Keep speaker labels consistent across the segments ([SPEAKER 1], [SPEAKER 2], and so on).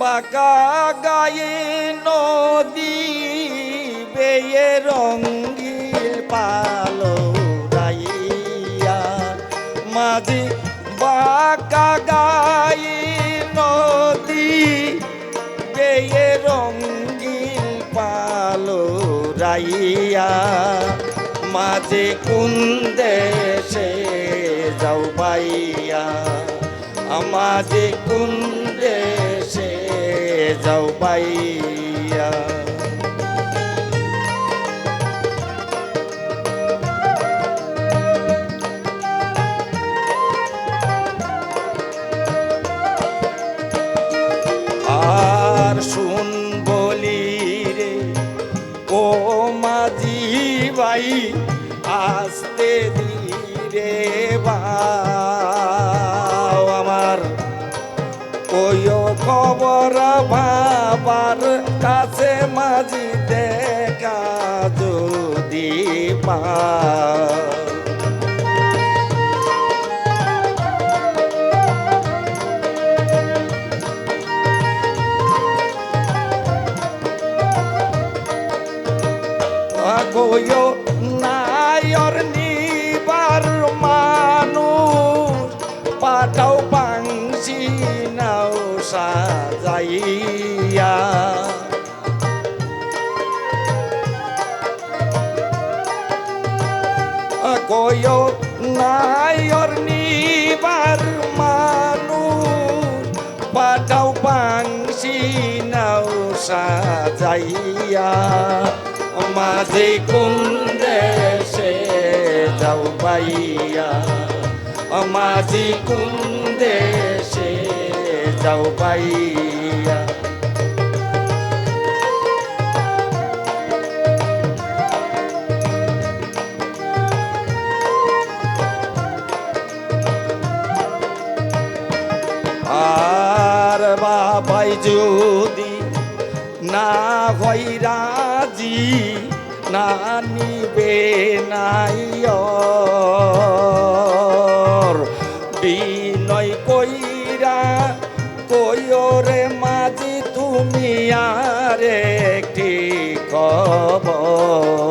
[SPEAKER 1] বাঁকা গায়ে নদী বেয়ে রঙ্গিল পালো রাইয়া। মাঝি বাঁকা গায়ে নদী বেয়ে রঙ্গিল পালো রাইয়া। মাঝে কোন দেশে যাও বাইয়া আমাজে কোন দেশে যাও আগোয় নায়র নিবার মানুষ। পাঠাও পাংসি নাও সাজাইয়া। আগোয় নায়র নিবার মানুষ। পাঠাও পাংসি নাও সাজাইয়া। মাঝে কোন দেশে যাও পাইয়া মাঝি কোন দেশে যাও পাইয়া আর বাবাই যদি না হয় রাজি না নিবে নাই। বিনয় কইরা কইরে মাঝি তুমি আর একটি খবর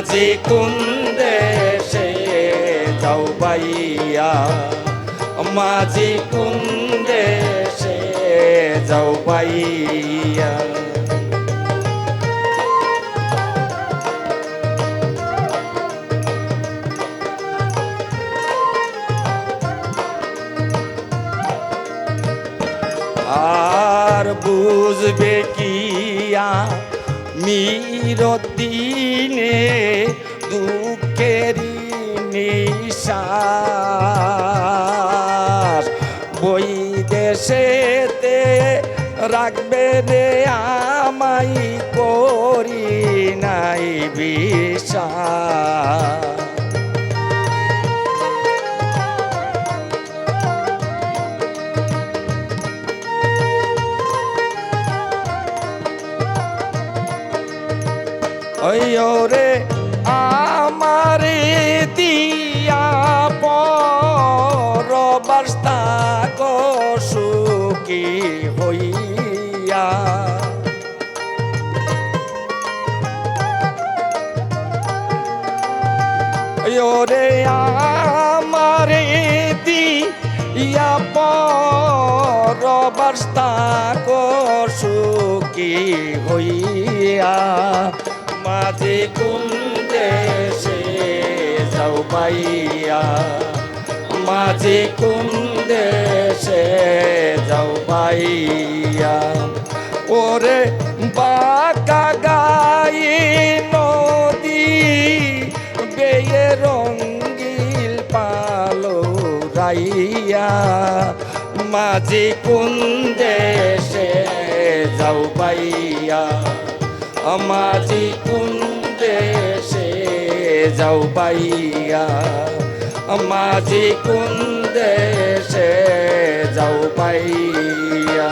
[SPEAKER 1] মাঝে কোন দেশে যাও বাইয়া মাঝে কোন দেশে যাও বাইয়া বুঝবে কিয়া মিরদিনে দুঃখেরই নিশাস বই দেশেতে রাখবে রে আমাই করি নাই বিশ্বাস ওরে আমারে দিয়া পরবাস্তা সুখী হইয়া। ওরে আমারে দিয়া পরবাস্তা সুখী হইয়া। মাঝে কোন সে যাও পাইয়া মাঝে কুন্দে সে যাও পাইয়া ওরে
[SPEAKER 2] বাঁকা গাই নদী, বেয়ে রঙ্গিল পালো রাইয়া। মাঝে কুন্দে সে যাও পাইয়া আমাজি কোন দেশে যাও পাইয়া? আমাজি কোন দেশে যাও পাইয়া?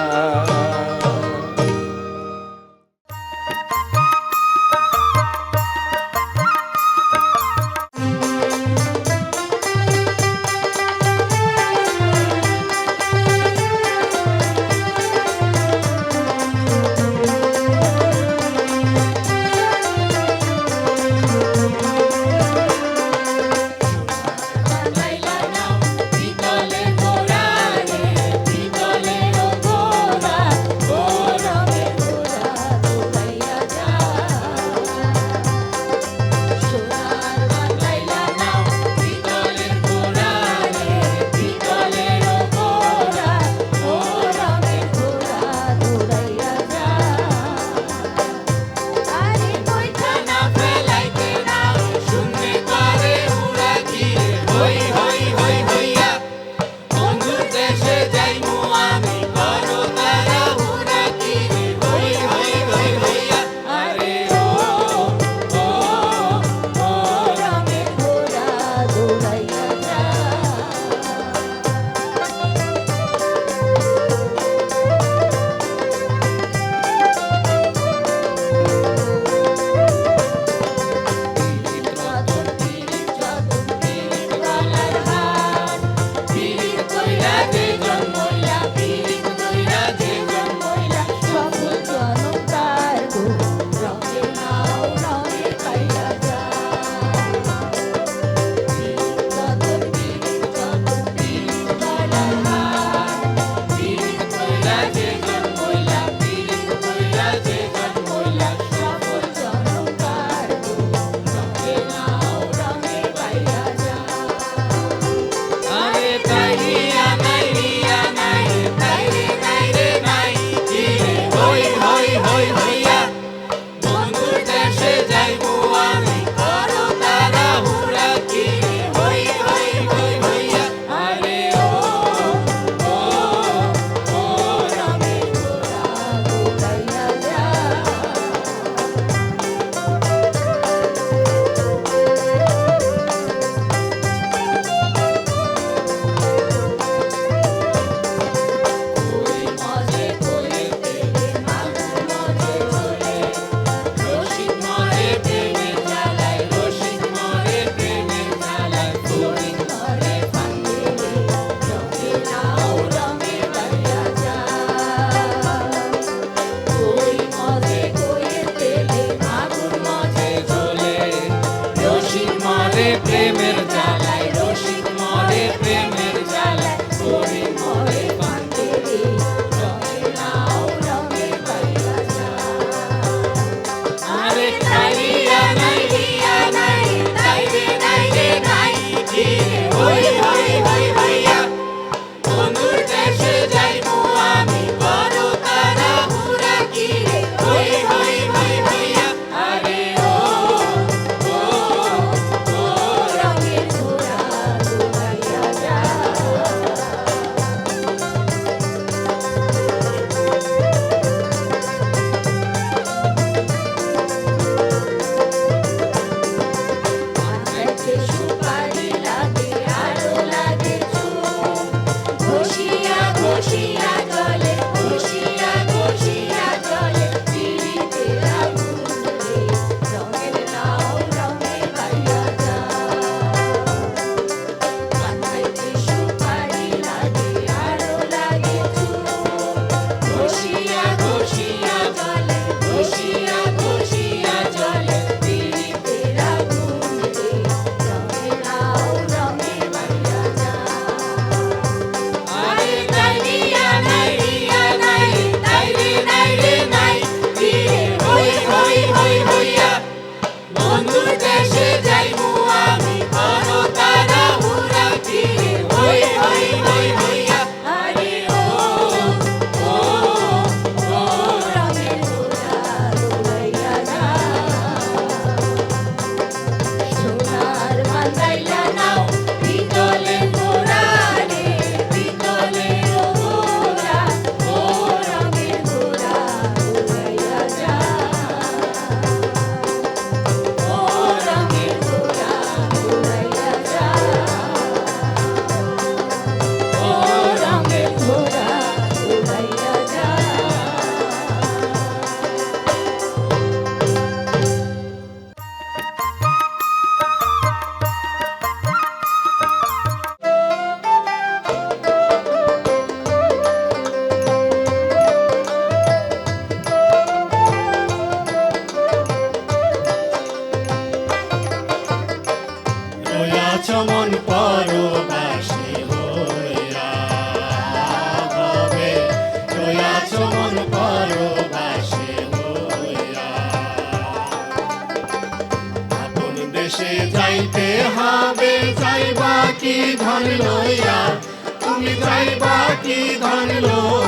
[SPEAKER 3] ধন যাই বাকি ধন লো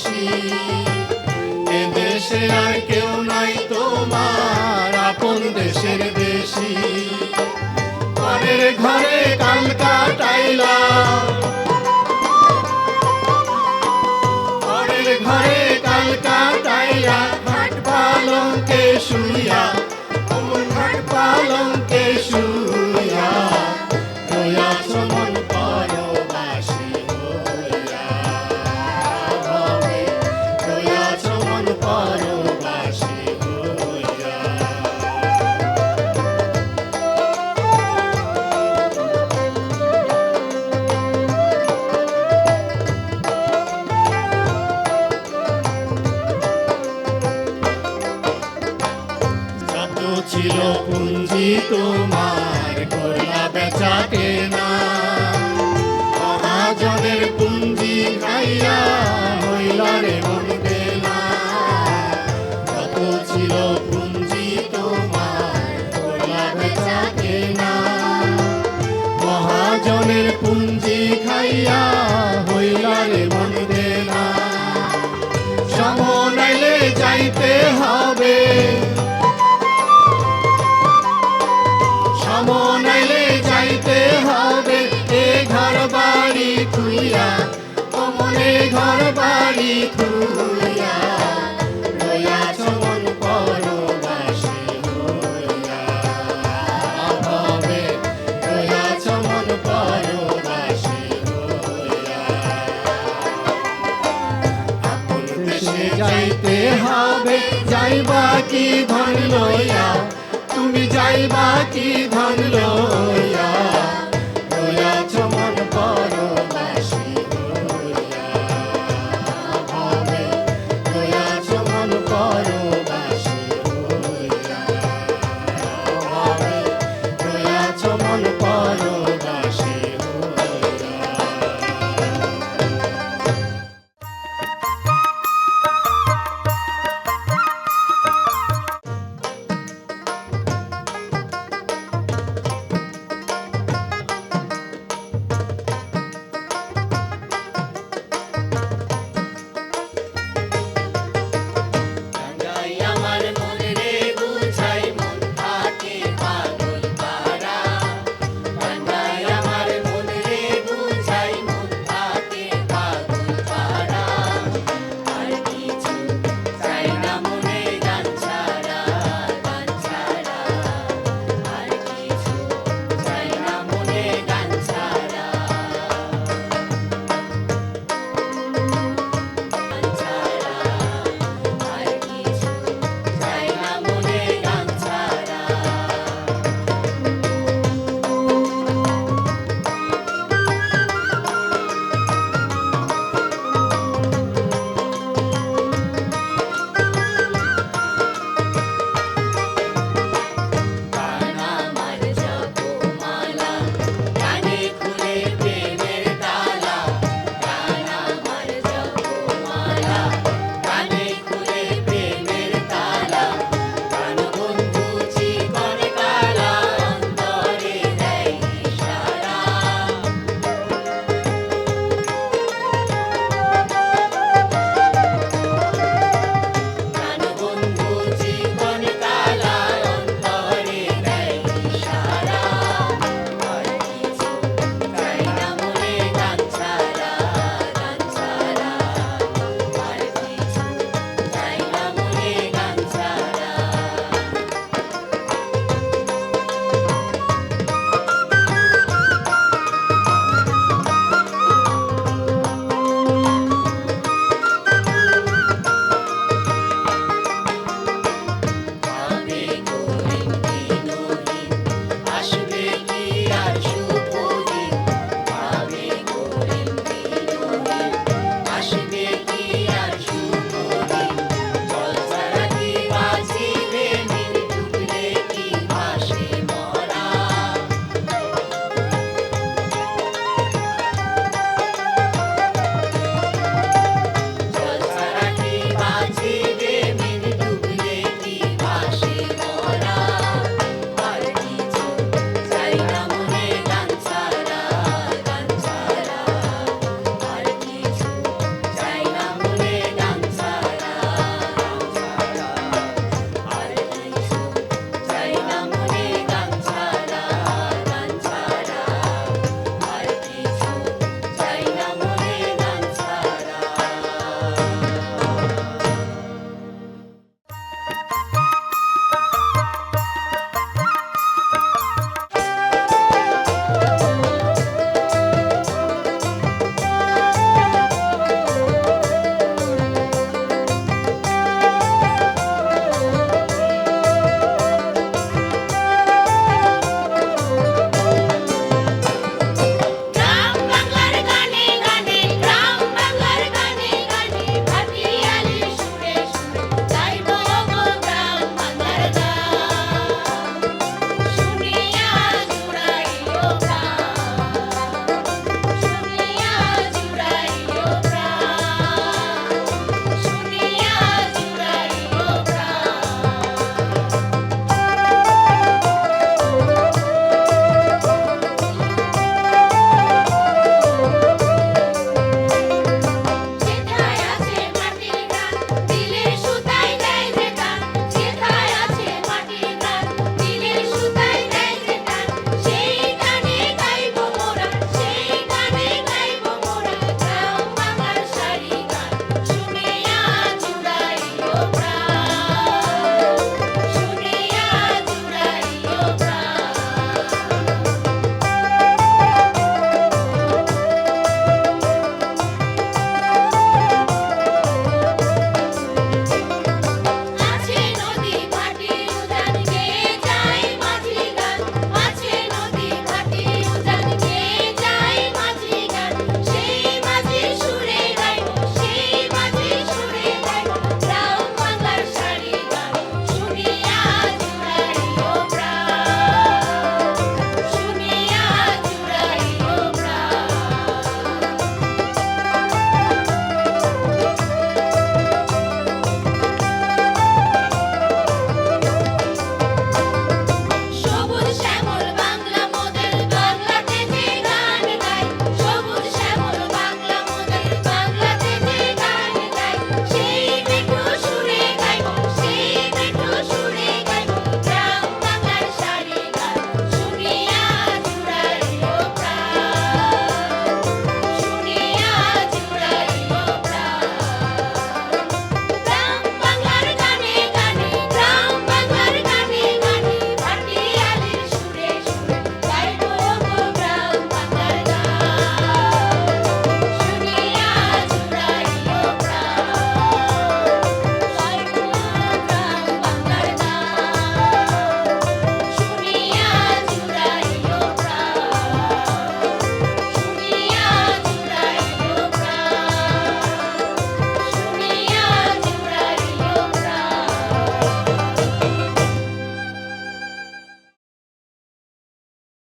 [SPEAKER 3] খুশি। এ দেশে আর কেউ নাই তোমার, আপন দেশের দেশি পরের ঘরে কাল কাটাইলা পরের ঘরে কাল কাটাইয়া ঘাট পালঙ্কে শুইয়া যাইতে হবে যাইবা কি ধন লইয়া? তুমি যাইবা কি